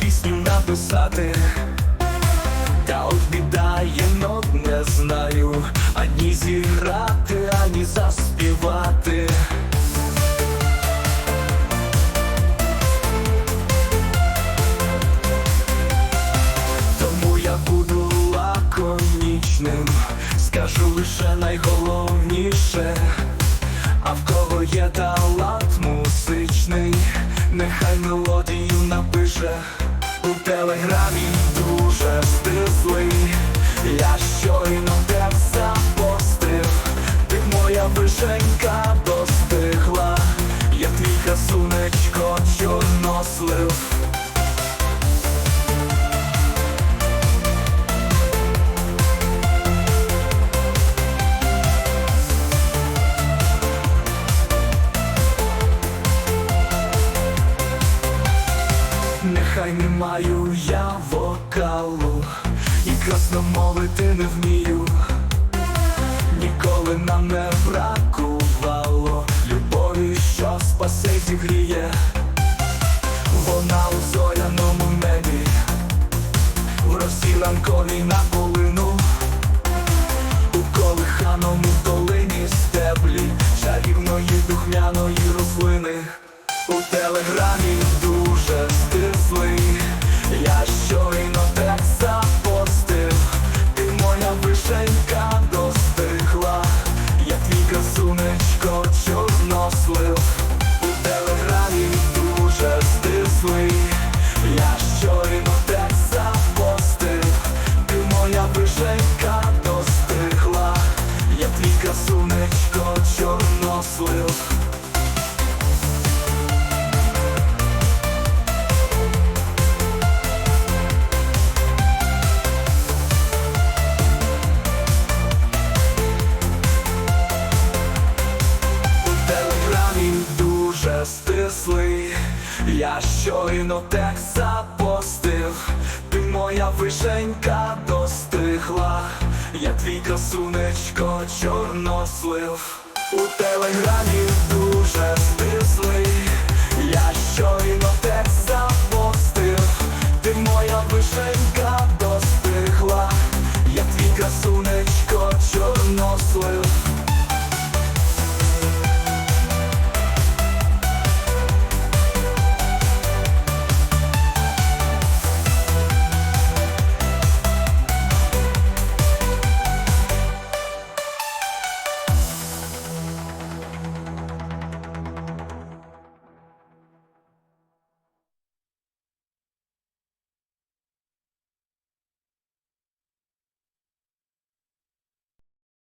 пісню написати. Та от біда, я нот не знаю, ані зіграти, ані заспівати. Тому я буду лаконічним, скажу лише найголовніше. А в кого є талант музичний, нехай мелодію напише Нехай не маю я вокалу І красномовити не вмію. Ніколи нам не бракувало Любові, що спасе зігріє. Вона у зоряному небі В росі ранковій на полину У колиханому долині стеблі Чарівної духмяної рослини. У телеграмі Honestly я щойно текст запостив, ти моя вишенька достигла, я твій красунечко чорнослив. У телеграмі дуже стислий.